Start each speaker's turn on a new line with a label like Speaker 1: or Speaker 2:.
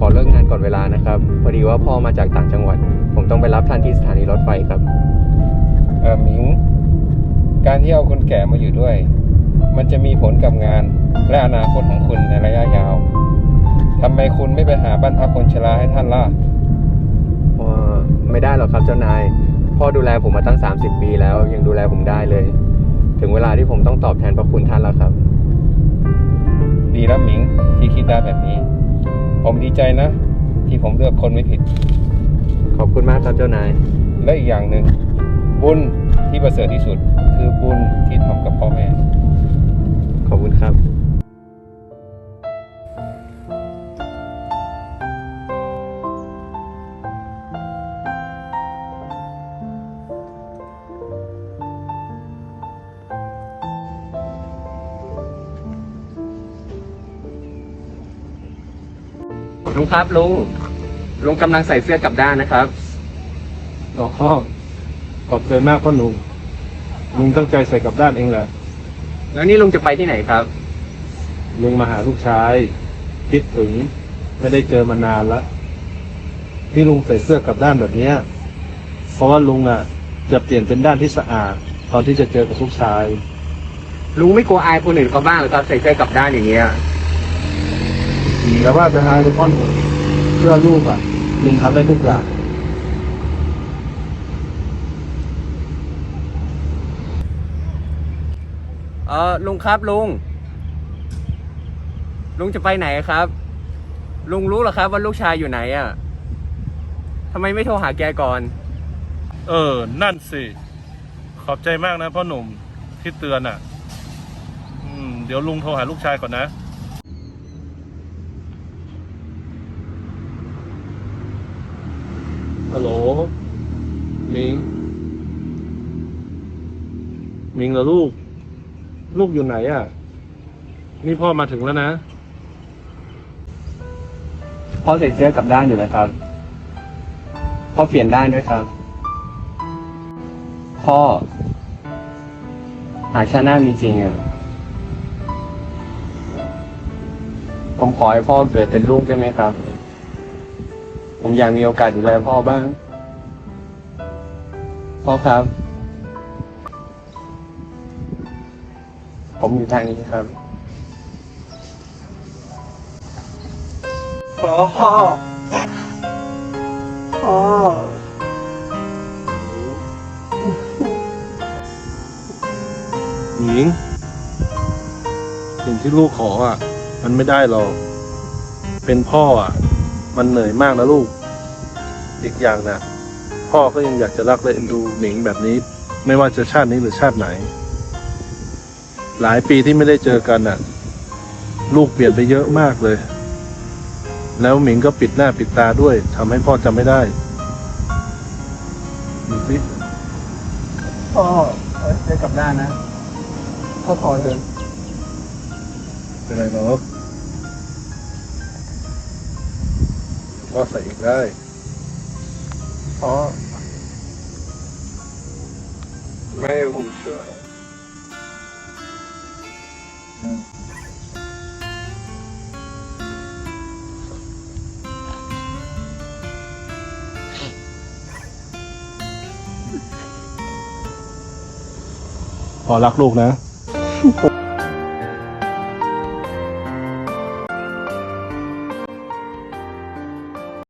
Speaker 1: ก่อนเวลานะครับ พอดีว่าพ่อมาจากต่างจังหวัด ผมต้องไปรับท่านที่สถานีรถไฟครับ
Speaker 2: เออหมิง การที่เอาคนแก่มาอยู่ด้วย มันจะมีผลกับงานและอนาคตของคุณในระยะยาวทำไมคุณไม่ไปหาบ้านพักคนชราให้ท่านล่ะ
Speaker 1: เอ่อไม่ได้หรอกครับเจ้านาย พ่อดูแลผมมาตั้ง 30 ปีแล้ว ยังดูแลผมได้เลย ถึงเวลาที่ผมต้องตอบแทนพระคุณท่านแล้วครับ
Speaker 2: ดีแล้วหมิงที่คิดได้แบบนี้ ผมดีใจนะ ที่ผมเลือกคนไม่ผิด
Speaker 1: ขอบคุณมากครับเจ้านาย
Speaker 2: และอีกอย่างหนึ่งบุญที่ประเสริฐที่สุด คือบุญที่ทำกับพ่อแม่
Speaker 1: ขอบคุณครับ ลุงครับลุงลุงกำลังใส่เสื้อกลับด้านนะครับ
Speaker 3: อ๋อขอบใจมากพ่อหนุ่มลุงตั้งใจใส่กลับด้านเองแหละ
Speaker 1: แล้วนี่ลุงจะไปที่ไหนครับ
Speaker 3: ลุงมาหาลูกชาย คิดถึงไม่ได้เจอมานานละที่ลุงใส่เสื้อกลับด้านแบบเนี้ยเพราะว่าลุงอะ จะเปลี่ยนเป็นด้านที่สะอาด ตอนที่จะเจอกับลูกชาย
Speaker 1: ลุงไม่กลัวอายคนอื่นเขาบ้างเหรอครับใส่เสื้อกลับด้านอย่างเงี้ย
Speaker 3: แต่ว่าจะหาพ่อหนุ่มเพื่อลูกอะลุงทำได้ทุกอย่าง
Speaker 1: เออลุงครับลุง ลุงจะไปไหนครับ ลุงรู้เหรอครับว่าลูกชายอยู่ไหนอะทำไมไม่โทรหาแกก่อน
Speaker 3: เออ นั่นสิ ขอบใจมากนะพ่อหนุ่มที่เตือนอะ อืม เดี๋ยวลุงโทรหาลูกชายก่อนนะ ฮัลโหล มิง มิงเหรอลูก ลูกอยู่ไหนอะ นี่พ่อมาถึงแล้วนะ
Speaker 1: พ่อใส่เสื้อกลับด้านอยู่นะครับ พ่อเปลี่ยนด้านด้วยครับ พ่อ หากชาติหน้ามีจริงอะผมขอให้พ่อเกิดเป็นลูกได้ไหมครับ ผมอยากมีโอกาสดูแลพ่อบ้าง พ่อครับ ผมอยู่ทางนี้ครับ พ่อ พ่อ
Speaker 3: หญิงสิ่งที่ลูกขออะ มันไม่ได้หรอก เป็นพ่ออะ มันเหนื่อยมากนะลูก อีกอย่างนะพ่อก็ยังอยากจะรักและเอ็นดูหนิงแบบนี้ ไม่ว่าจะชาตินี้หรือชาติไหน หลายปีที่ไม่ได้เจอกันอะ ลูกเปลี่ยนไปเยอะมากเลย แล้วหมิงก็ปิดหน้าปิดตาด้วยทำให้พ่อจำไม่ได้ดูสิ
Speaker 1: พ่อเจอกลับด้านนะพ่อขอเถอะ
Speaker 3: เป็นไรหรอ กพ่อใส่อีกได้เพ่
Speaker 1: อไม่ผมเชื่อ
Speaker 3: พอรักลูกนะ